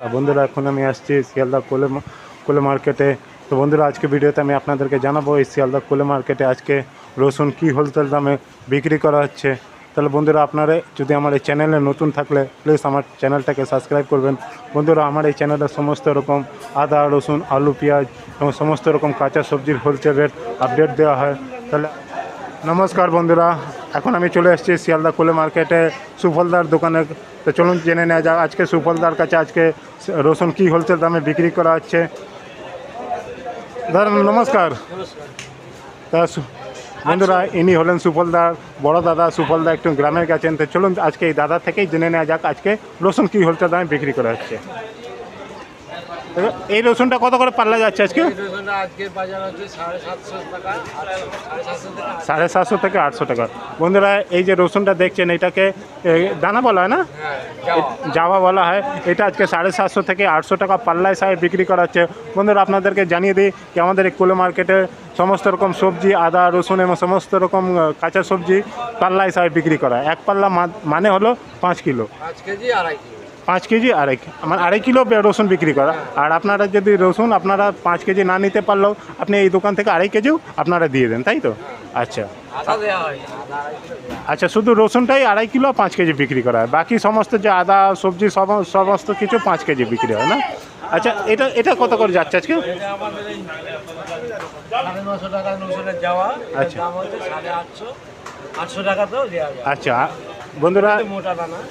বন্ধুরা, এখন আমি আসছি শিয়ালদা কোলে কোলে মার্কেটে তো বন্ধুরা, আজকে ভিডিওতে আমি আপনাদেরকে জানাব এই শিয়ালদা কোলে মার্কেটে আজকে রসুন কী হোলসেল দামে বিক্রি করা হচ্ছে। তাহলে বন্ধুরা, আপনারা যদি আমার এই চ্যানেলে নতুন থাকলে প্লিজ আমার চ্যানেলটাকে সাবস্ক্রাইব করবেন। বন্ধুরা, আমার এই চ্যানেলে সমস্ত রকম আদা, রসুন, আলু, পেঁয়াজ এবং সমস্ত রকম কাঁচা সবজির হোলসেল রেট আপডেট দেওয়া হয়। তাহলে নমস্কার বন্ধুরা। এখন আমি চলে এসেছি শিয়ালদা কোলে মার্কেটে সুফলদার দোকানে। তো চলুন জেনে নেওয়া যাক, আজকে সুফলদার কাছে আজকে রসুন কী হোলসেল দামে বিক্রি করা হচ্ছে। দাদা নমস্কার। তা বন্ধুরা, ইনি হলেন সুফলদার, বড় দাদা সুফলদা একটু গ্রামের গেছেন তো চলুন, আজকে এই দাদা থেকেই জেনে নেওয়া যাক, আজকে রসুন কী হোলসেল দামে বিক্রি করা হচ্ছে। এই রসুনটা কত করে পাল্লা যাচ্ছে আজকে? সাড়ে সাতশো থেকে আটশো। টাকা। বন্ধুরা এই যে রসুনটা দেখছেন এটাকে দানা বলা হয় না? হ্যাঁ যাওয়া। বলা হয়। এটা আজকে সাড়ে সাতশো থেকে আটশো টাকা পাল্লায় সাহেব বিক্রি করা হচ্ছে বন্ধুরা আপনাদেরকে জানিয়ে দিই যে আমাদের এই কোলে মার্কেটে সমস্ত রকম সবজি আদা রসুন এবং সমস্ত রকম কাঁচা সবজি পাল্লায় সাহেব বিক্রি করা হয়। এক পাল্লা মানে হলো পাঁচ কিলো। পাঁচ কেজি আড়াই কিলো। পাঁচ কেজি আড়াই মানে আড়াই কিলো রসুন বিক্রি করা। আর আপনারা যদি রসুন আপনারা পাঁচ কেজি না নিতে পারলেও আপনি এই দোকান থেকে আড়াই কেজিও আপনারা দিয়ে দেন তাই তো? আচ্ছা। আচ্ছা শুধু রসুনটাই আড়াই কিলো পাঁচ কেজি বিক্রি করা হয়। বাকি সমস্ত যে আদা সবজি সব সমস্ত কিছু পাঁচ কেজি বিক্রি হয় না? আচ্ছা এটা এটা কত করে যাচ্ছে আজকে? আচ্ছা। আচ্ছা বন্ধুরা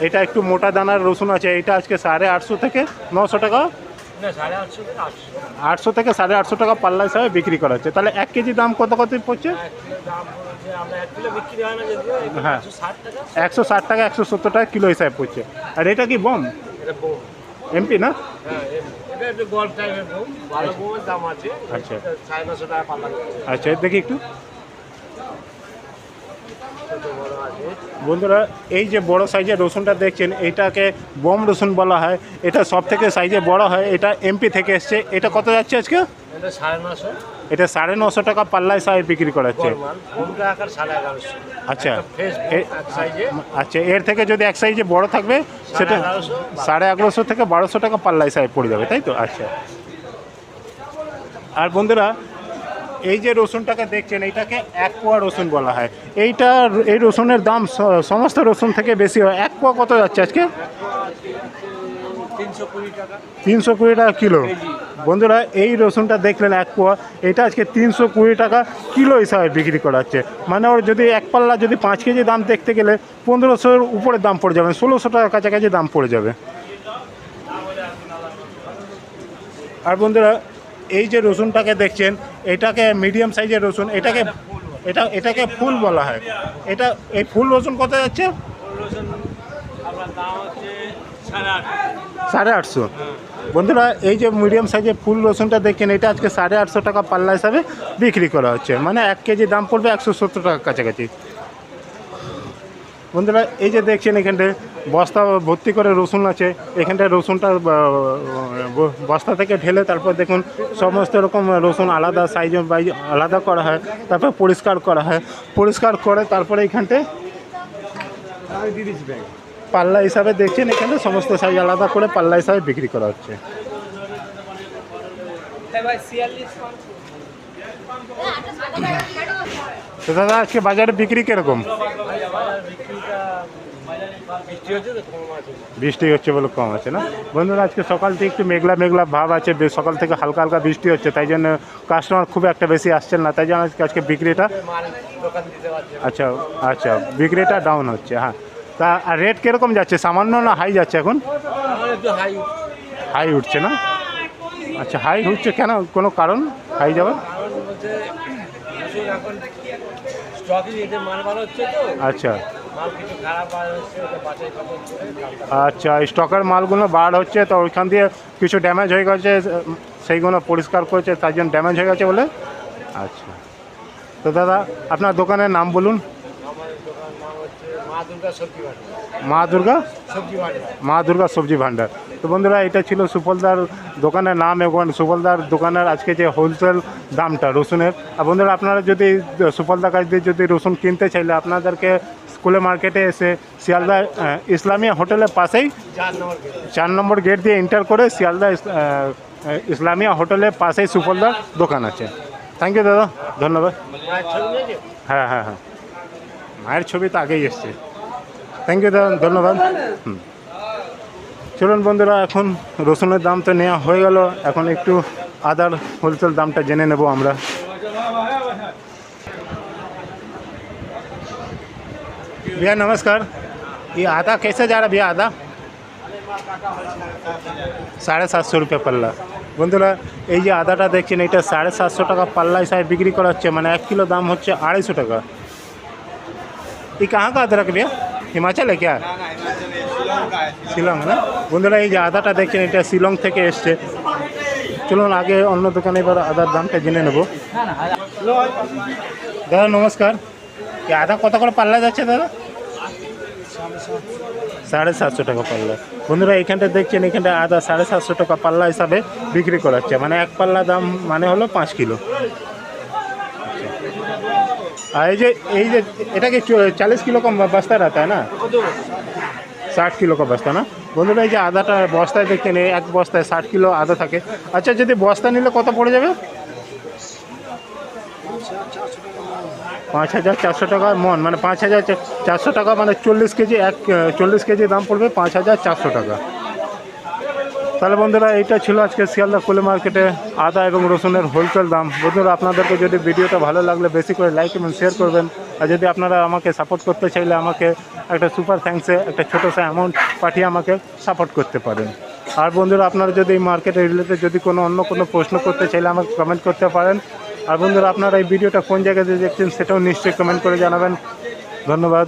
এটা একটু মোটা দানার রসুন আছে এটা আজকে সাড়ে আটশো থেকে নশো টাকা। আটশো থেকে সাড়ে আটশো টাকা পাল্লা হিসাবে বিক্রি করা হচ্ছে। তাহলে এক কেজি দাম কত কত পড়ছে? হয় হ্যাঁ। একশো ষাট টাকা। একশো ষাট টাকা একশো সত্তর টাকা কিলো হিসাবে পড়ছে। আর এটা কি বম? এমপি না? আচ্ছা। আচ্ছা দেখি একটু। বন্ধুরা এই যে বড় সাইজের রসুনটা দেখছেন এটাকে বম রসুন বলা হয়। এটা সব থেকে সাইজে বড় হয় এটা এমপি থেকে এসছে। এটা কত যাচ্ছে আজকে? এটা সাড়ে নশো। টাকা পাল্লায় সাহেব বিক্রি করা হচ্ছে গরমাল বোমটা আকার সাড়ে এগারোশো। আচ্ছা। আচ্ছা এর থেকে যদি এক সাইজে বড় থাকবে সেটা সাড়ে এগারোশো থেকে বারোশো টাকা পাল্লায় সাহেব পড়ে যাবে তাই তো? আচ্ছা। আর বন্ধুরা এই যে রসুনটাকে দেখছেন এইটাকে এক পোয়া রসুন বলা হয়। এইটা এই রসুনের দাম সমস্ত রসুন থেকে বেশি হয়। এক পোয়া কত যাচ্ছে আজকে? তিনশো কুড়ি টাকা। তিনশো কুড়ি টাকা কিলো। বন্ধুরা এই রসুনটা দেখলেন এক পোয়া। এটা আজকে তিনশো কুড়ি টাকা কিলো হিসাবে বিক্রি করা হচ্ছে। মানে ওর যদি এক পাল্লা যদি পাঁচ কেজি দাম দেখতে গেলে পনেরোশোর উপরে দাম পড়ে যাবে। ষোলোশো টাকার কাছাকাছি দাম পড়ে যাবে। আর বন্ধুরা এই যে রসুনটাকে দেখছেন এটাকে মিডিয়াম সাইজের রসুন এটাকে এটা এটাকে ফুল বলা হয়। এটা এই ফুল রসুন কত যাচ্ছে? সাড়ে সাড়ে আটশো। বন্ধুরা এই যে মিডিয়াম সাইজের ফুল রসুনটা দেখেন এটা আজকে সাড়ে আটশো টাকা পাল্লা হিসাবে বিক্রি করা হচ্ছে। মানে এক কেজি দাম পড়বে একশো সত্তর টাকার কাছাকাছি। বন্ধুরা, এই যে দেখছেন এখানটায় বস্তা ভর্তি করে রসুন আছে। এখানটায় রসুনটা বস্তা থেকে ঢেলে তারপর দেখুন সমস্ত রকম রসুন আলাদা সাইজে বাইজ আলাদা করা হয়, তারপর পরিষ্কার করা হয়। পরিষ্কার করে তারপরে এখানটায় পাল্লা হিসাবে দেখছেন এখানে সমস্ত সাইজ আলাদা করে পাল্লা হিসাবে বিক্রি করা হচ্ছে। তো দাদা, আজকে বাজারে বিক্রি কীরকম? বৃষ্টি হচ্ছে তো কম হচ্ছে বলে কম আছে না? বন্ধুরা আজকে সকাল থেকে একটু মেঘলা মেঘলা ভাব আছে সকাল থেকে হালকা হালকা বৃষ্টি হচ্ছে তাই জন্য কাস্টমার খুব একটা বেশি আসছেন না তাই জন্য আজকে আজকে বিক্রিটা। আচ্ছা আচ্ছা বিক্রিটা ডাউন হচ্ছে হ্যাঁ। তা আর রেট কীরকম যাচ্ছে? সামান্য না হাই যাচ্ছে এখন? হাই উঠছে না? আচ্ছা হাই উঠছে কেন? কোনো কারণ? হাই যাওয়ার? আচ্ছা। আচ্ছা স্টকের মালগুলো বার হচ্ছে তো ওইখান দিয়ে কিছু ড্যামেজ হয়ে গেছে সেইগুলো পরিষ্কার করেছে তার জন্য ড্যামেজ হয়ে গেছে বলে? আচ্ছা। তো দাদা আপনার দোকানের নাম বলুন। মা দুর্গা সবজি ভান্ডার। মা দুর্গা? সবজি মা দুর্গা সবজি ভাণ্ডার তো বন্ধুরা এটা ছিল সুফলদার দোকানের নাম এবং সুফলদার দোকানের আজকে যে হোলসেল দামটা রসুনের। আর বন্ধুরা আপনারা যদি সুফলদার কাছ দিয়ে যদি রসুন কিনতে চাইলে আপনাদেরকে কুলে মার্কেটে এসে শিয়ালদা ইসলামিয়া হোটেলের পাশেই চার নম্বর গেট দিয়ে এন্টার করে শিয়ালদা ইসলামিয়া হোটেলের পাশেই সুফলদার দোকান আছে। থ্যাংক ইউ দাদা। ধন্যবাদ। হ্যাঁ হ্যাঁ হ্যাঁ। মায়ের ছবি তো আগেই এসছে। থ্যাংক ইউ দাদা। ধন্যবাদ। হুম। চলুন বন্ধুরা, এখন রসুনের দাম তো নেওয়া হয়ে গেল। এখন একটু আদার হোলসেল দামটা জেনে নেব আমরা। भैया नमस्कार ये आधा कैसे जा रहा भैया आधा সাড়ে সাতশো রুপিয়া পাল্লা বন্ধুরা এই যে আদাটা দেখছেন এটা সাড়ে সাতশো টাকা পাল্লা হিসাবে বিক্রি করা হচ্ছে মানে এক কিলো দাম হচ্ছে আড়াইশো টাকা ये कहाँ का अदरक भैया हिमाचल है क्या শিলং না বন্ধুরা এই যে আদাটা দেখছেন এটা শিলং থেকে এসছে চলুন আগে অন্য দোকানে এবার আদার দামটা জেনে নেব দাদা নমস্কার এই আদা কত করে পাল্লা যাচ্ছে দাদা সাড়ে সাতশো টাকা পাল্লা। বন্ধুরা এখানটা দেখছেন, এখানটা আদা সাড়ে সাতশো টাকা পাল্লা হিসাবে বিক্রি করাচ্ছে। মানে এক পাল্লা দাম মানে হলো পাঁচ কিলো। আচ্ছা। আর এই যে এই যে এটাকে চল্লিশ কিলো কম বস্তা রাখা না? ষাট কিলো কা বস্তা না? বন্ধুরা এই যে আদাটা বস্তায় দেখছেন এক বস্তায় ষাট কিলো আদা থাকে। আচ্ছা যদি বস্তা নিলে কত পড়ে যাবে? পাঁচ হাজার চারশো টাকা মন মানে পাঁচ হাজার চারশো টাকা মানে চল্লিশ কেজি এক চল্লিশ কেজি দাম পড়বে পাঁচ হাজার চারশো টাকা। তাহলে বন্ধুরা, এইটা ছিল আজকে শিয়ালদা কুলে মার্কেটে আদা এবং রসুনের হোলসেল দাম। বন্ধুরা, আপনাদেরকে যদি ভিডিওটা ভালো লাগলে বেশি করে লাইক এবং শেয়ার করবেন। আর যদি আপনারা আমাকে সাপোর্ট করতে চাইলে আমাকে একটা সুপার থ্যাঙ্কসে একটা ছোটো সা অ্যামাউন্ট পাঠিয়ে আমাকে সাপোর্ট করতে পারেন। আর বন্ধুরা, আপনারা যদি এই মার্কেটের রিলেটেড যদি কোনো অন্য কোনো প্রশ্ন করতে চাইলে আমাকে কমেন্ট করতে পারেন। আর বন্ধুরা আপনারা এই ভিডিওটা কোন জায়গাতে দেখছেন সেটাও নিশ্চয়ই কমেন্ট করে জানাবেন। ধন্যবাদ।